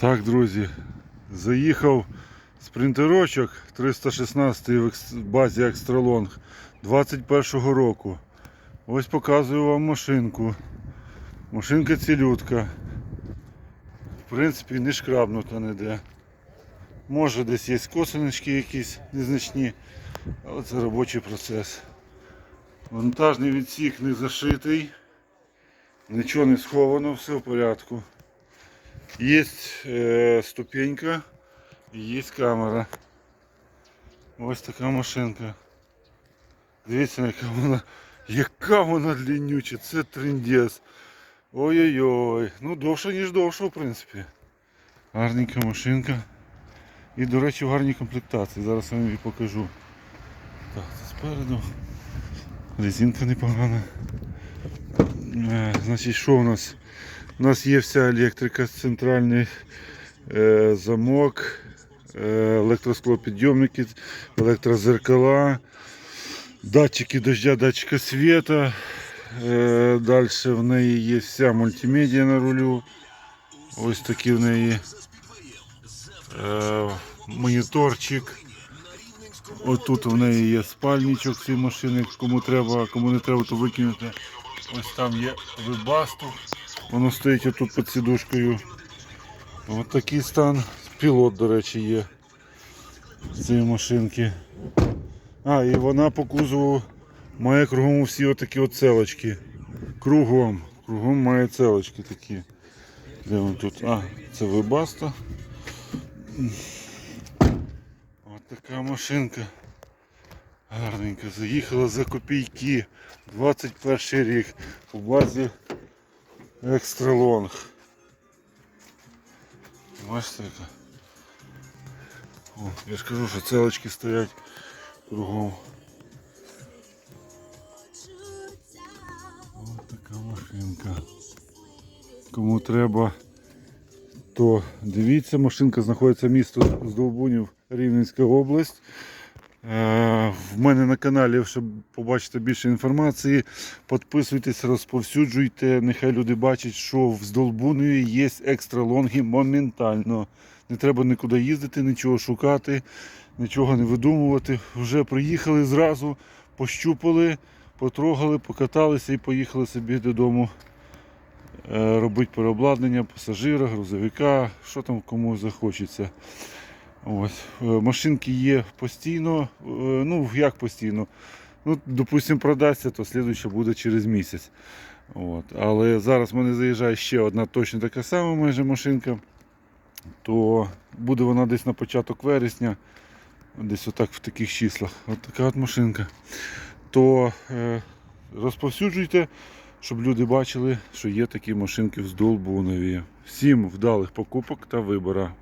Так, друзі, заїхав спринтерочок 316 в базі Екстралонг 21-го року. Ось показую вам машинку. Машинка цілютка. В принципі, не шкрабнута ніде. Може десь є косиночки якісь незначні, але це робочий процес. Вантажний відсік не зашитий, нічого не сховано, все в порядку. Є е, ступенька є камера. Ось така машинка. Дивіться, яка вона, яка вона длиннюча, це трендець. Ой-ой-ой. Ну довше, ніж довше, в принципі. Гарненька машинка. І, до речі, в гарній комплектації. Зараз я вам її покажу. Так, це спереду. Резинка непогана. Е, Значить, що у нас? У нас є вся електрика, центральний е, замок, е, електросклопідйомники, електрозеркала, датчики дождя, датчика света. Е, Далі в неї є вся мультимедіа на рулю. Ось такий в неї е, моніторчик. Отут в неї є спальничок цієї машини, кому треба, кому не треба, то викинути. Ось там є вибасту. Воно стоїть отут під сідушкою. Ось такий стан. Пілот, до речі, є цієї машинки. А, і вона по кузову має кругом всі отакі от целочки. Кругом. Кругом має целочки такі. Де вони тут? А, це вибаста. Ось така машинка. Гарненька. Заїхала за копійки. 21 рік. У базі Екстралонг. Бачите яка? О, я ж кажу, що целочки стоять кругом. Ось така машинка. Кому треба, то дивіться, машинка знаходиться місто Здолбунів, Рівненська область. Е, В мене на каналі, щоб побачити більше інформації, підписуйтесь, розповсюджуйте. Нехай люди бачать, що в Здолбунові є екстра лонги моментально. Не треба нікуди їздити, нічого шукати, нічого не видумувати. Вже приїхали зразу, пощупали, потрогали, покаталися і поїхали собі додому е, робити переобладнання пасажира, грузовика, що там кому захочеться. Ось. е, Машинки є постійно. е, Ну, як постійно. Ну, допустимо, продасться, то слідуюча буде через місяць. От. Але зараз в мене заїжджає ще одна точно така сама майже машинка. То буде вона десь на початок вересня, десь отак в таких числах. От така от машинка. То е, розповсюджуйте, щоб люди бачили, що є такі машинки в Здолбунові. Всім вдалих покупок та вибора.